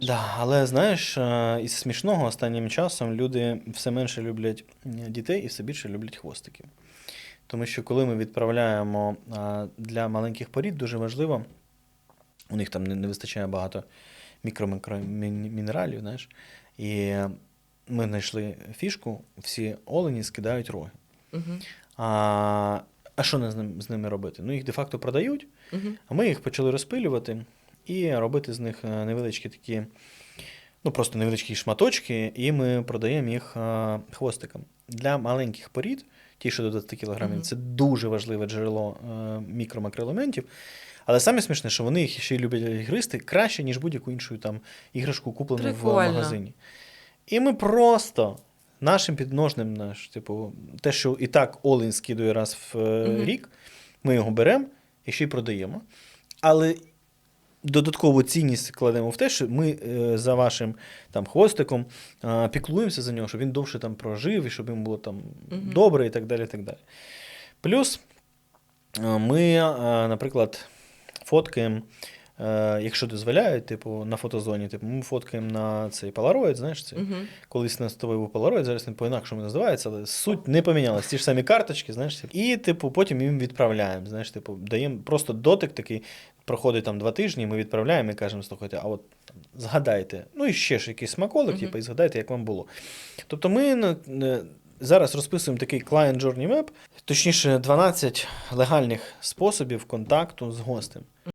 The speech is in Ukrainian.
Да, але знаєш, е, із смішного останнім часом люди все менше люблять е, дітей і все більше люблять хвостиків. Тому що коли ми відправляємо для маленьких порід, дуже важливо, у них там не, вистачає багато мікромінералів, знаєш. І ми знайшли фішку, всі олені скидають роги. Угу. А, а що з ними робити? Ну, їх де-факто продають, Угу. а ми їх почали розпилювати і робити з них е, невеличкі такі, ну просто невеличкі шматочки, і ми продаємо їх е, хвостиком. Для маленьких порід, ті, що до 20 кг, Мгм. це дуже важливе джерело е, мікро-макроелементів. Але саме смішне, що вони їх ще й люблять гристи краще, ніж будь-яку іншу там іграшку, куплену в магазині. І ми просто нашим підножним, наш, типу, те, що і так Олень скидує раз в е, Мгм. рік, ми його беремо і ще й продаємо. Але додаткову цінність кладемо в те, що ми е, за вашим там, хвостиком піклуємося за нього, щоб він довше там прожив і щоб йому було там угу. добре і так далі. І так далі. Плюс ми, наприклад, фоткаємо. Е, Якщо дозволяють, типу, на фотозоні, типу, ми фоткаємо на цей Polaroid, знаєш, це Угу. колись на тобою був Polaroid, зараз він по-інакшому називається, але суть не помінялась. Ті ж самі карточки, знаєш, і, типу, потім їм відправляємо. Знаєш, типу, даємо просто дотик такий, проходить там два тижні, ми відправляємо і кажемо, слухайте, а от там, згадайте, ну і ще ж якийсь смаколик, Мгм. типу, і згадайте, як вам було. Тобто ми зараз розписуємо такий Client Journey Map, точніше, 12 легальних способів контакту з гостем.